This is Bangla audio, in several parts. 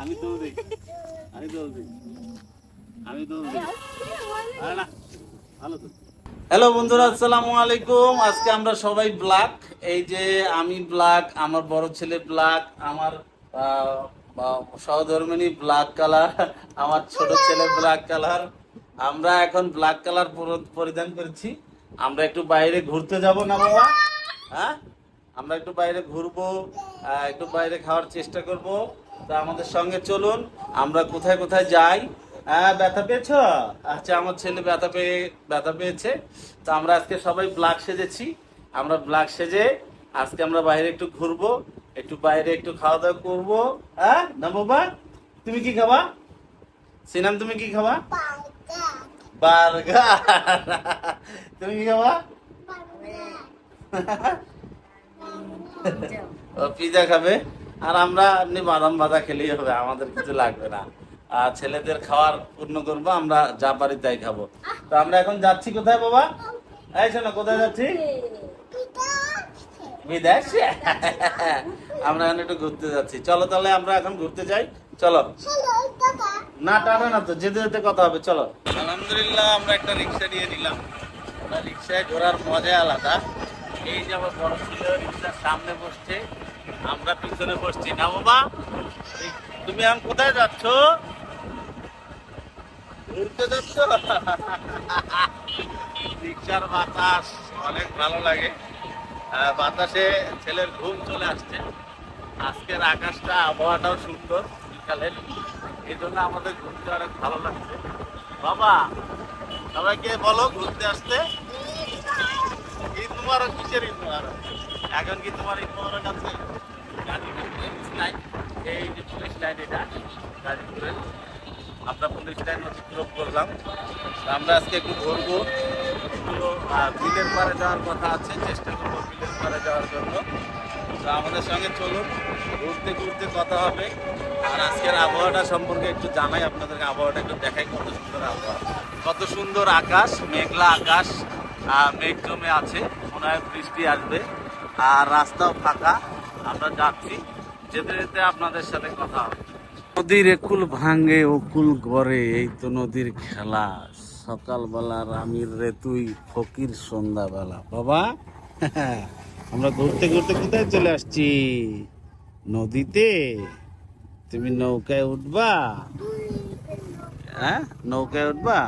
আমি দিই আমি দিই আমি আরে না, ভালো তো। হ্যালো বন্ধুরা, আসসালামু আলাইকুম। আজকে আমরা সবাই ব্ল্যাক। এই যে আমি ব্ল্যাক, আমার বড় ছেলে ব্ল্যাক, আমার সহধর্মিনী ব্ল্যাক কালার, আমার ছোট ছেলে ব্ল্যাক কালার। আমরা এখন ব্ল্যাক কালার পরিধান করেছি। আমরা একটু বাইরে ঘুরতে যাব না, বাবা? হ্যাঁ? আমরা একটু বাইরে ঘুরবো একটু বাইরে খাওয়ার চেষ্টা করব। তা আমাদের সঙ্গে চলুন আমরা কোথায় কোথায় যাই? হ্যাঁ ব্যথা পেয়েছ? আচ্ছা আমার ছেলে ব্যথা পেয়ে ব্যথা পেয়েছে। তো আমরা আজকে সবাই ব্ল্যাক সেজেছি। আমরা ব্ল্যাক সেজে আজকে আমরা বাইরে একটু ঘুরবো একটু বাইরে একটু খাওয়া দাওয়া করব। হ্যাঁ না বাবা তুমি কি খাবা? সিনাম তুমি কি খাবা? বার্গার। তুমি কি খাবা? ও পিজা খাবে? আর আমরা এমনি বাদাম ভাজা খেলেই হবে, আমাদের কিছু লাগবে না। আর ছেলেদের খাওয়ার পূর্ণ করব, আমরা যা পারি তাই খাব। তো আমরা এখন যাচ্ছি কোথায় বাবা? এই শোনো, কোথায় যাচ্ছি? বিদেশ। আমরা এখন একটু ঘুরতে যাচ্ছি। চলো তাহলে আমরা এখন ঘুরতে যাই। চলো। না টাটা না তো, যেতে যেতে কথা হবে, চলো। আলহামদুলিল্লাহ, আমরা একটা রিক্সা নিয়ে নিলাম। রিক্সায় ঘোরার মজা আলাদা। এই যে আমার বড় ছিল, রিক্সার সামনে বসছে। আমরা পিছনে বসছি। না বাবা তুমি এখন কোথায় যাচ্ছ? ঘুরতে যাচ্ছ? রিক্সার বাতাস, অনেক ভালো লাগে। বাতাসে ছেলের ঘুম চলে আসছে। আজকের আকাশটা, আবহাওয়াটাও সুন্দর বিকালের। এই জন্য আমাদের ঘুরতে অনেক ভালো লাগছে। বাবা, সবাইকে বলো ঘুরতে আসতে। ঈদ মুবারক, কিসের ঈদ মুবারক? এখন কি তোমার ঈদ মুবারক আছে গাজীপুর পুলিশ লাইন এই যে পুলিশ লাইন এটা গাজীপুরের আমরা পুলিশ লাইন অতিক্রম করলাম। আমরা আজকে একটু ঘুরবো বিলের পারে যাওয়ার কথা আছে, চেষ্টা করব বিলের পারে যাওয়ার জন্য। তো আমাদের সঙ্গে চলুন, ঘুরতে ঘুরতে কথা হবে। আর আজকের আবহাওয়াটা সম্পর্কে একটু জানাই, আপনাদেরকে আবহাওয়াটা একটু দেখাই কত সুন্দর আবহাওয়া। কত সুন্দর আকাশ, মেঘলা আকাশ মেঘ জমে আছে, মনে হয় বৃষ্টি আসবে। আর রাস্তাও ফাঁকা, আমরা যাচ্ছি। যেতে যেতে আপনাদের সাথে কথা হবে। নদীর একুল ভাঙে অকুল গড়ে, এই তো নদীর খেলা। সকালবেলা রামির রে তুই ফকির, সন্ধ্যাবেলা। বাবা, আমরা ঘুরতে ঘুরতে কোথায় চলে আসছি? নদীতে? তুমি নৌকায় উঠবা? হ্যাঁ নৌকায় উঠবা?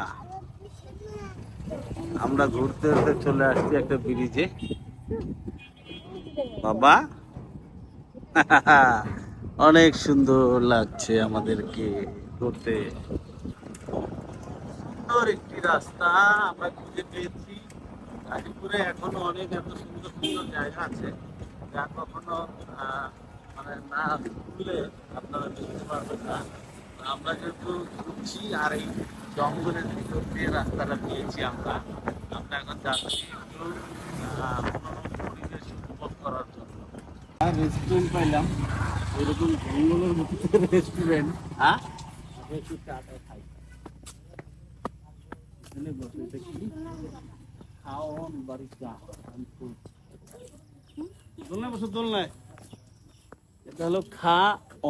আমরা ঘুরতে ঘুরতে চলে আসছি একটা ব্রিজে বাবা অনেক সুন্দর লাগছে আমাদেরকে ঘুরতে। সুন্দর একটি রাস্তা, আমরা খুঁজে পেয়েছি। গাজীপুরে এখনও অনেক এত সুন্দর সুন্দর জায়গা আছে, যা কখনো মানে না ঘুরলে আপনারা দেখতে পারবেন না। আমরা যেহেতু ঘুরছি আর এই জঙ্গলের ভিতর দিয়ে রাস্তাটা পেয়েছি আমরা আমরা এখন যাচ্ছি একটু পরিবেশ উপভোগ করার জন্য। রেস্টুরেন্ট পাইলাম। এরকম জঙ্গলের মধ্যে রেস্টুরেন্ট হ্যাঁ? একটু চাটা খাই। এখানে বসে দেখি খাওয়ন বাড়ি চা। দোলনায় বসো দোলনায়। এটা হলো খা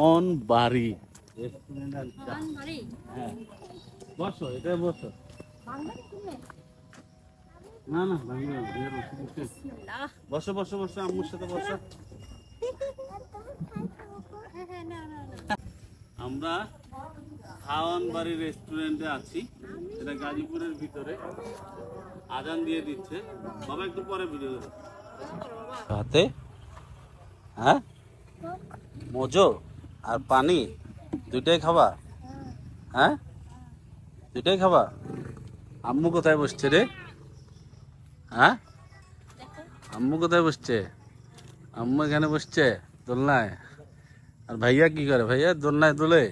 অন বাড়ি। রেস্টুরেন্ট আর চা। হ্যাঁ। বসো এটা বসো। না না বসো, বসো বসো বসো আম্মুর সাথে বসো। আমরা খাওয়ান বাড়ি রেস্টুরেন্টে আছি। এটা গাজীপুরের ভিতরে। আজান দিয়ে দিচ্ছে। বাবা, একটু পরে ভিডিও হাতে হ্যাঁ? মজো আর পানি, দুইটাই খাবা? হ্যাঁ? দুইটাই খাবা? আম্মু কোথায় বসছে রে? হ্যাঁ? আম্মু কোথায় বসছে? আম্মু এখানে বসছে দোলনায়? আর ভাইয়া কি করে? ভাইয়া দোলনায় দোলে?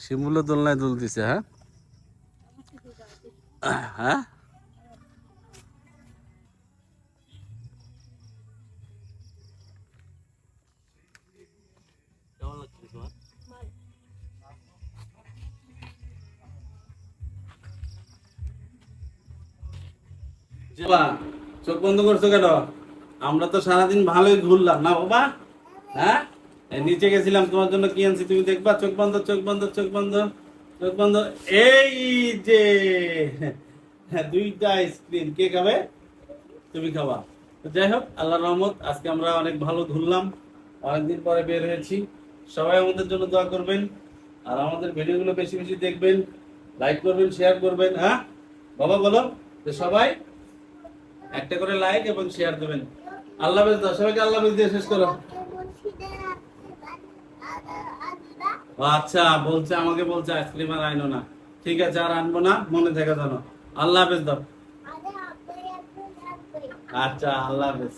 শিমুলো দোলনায় দোল দিছে হ্যাঁ? হ্যাঁ? চোখ বন্ধ করছ কেন? আমরা তো সারাদিন ভালোই ঘুরলাম, না বাবা? হ্যাঁ? নিচে গেছিলাম তোমার জন্য কি আনছি তুমি দেখবা? চোখ বন্ধ চোখ বন্ধ চোখ বন্ধ চোখ বন্ধ। এই যে হ্যাঁ, দুইটা আইসক্রিম। কে খাবে? তুমি খাবা। যাই হোক আল্লাহ রহমত আজকে আমরা অনেক ভালো ঘুরলাম। অনেকদিন পরে বের হয়েছি। সবাই আমাদের জন্য দোয়া করবেন। আর আমাদের ভিডিওগুলো বেশি বেশি দেখবেন লাইক করবেন শেয়ার করবেন হ্যাঁ? বাবা বলো যে সবাই একটা করে লাইক এবং শেয়ার দেবেন। আল্লাহ সবাইকে আল্লাহ দিয়ে শেষ করো। আচ্ছা বলছে আমাকে বলছে আইসক্রিম আর আইনো না। ঠিক আছে আর আনব না মনে থেকে জানো। আল্লাহ হাফেজ দাও। আচ্ছা আল্লাহ হাফেজ।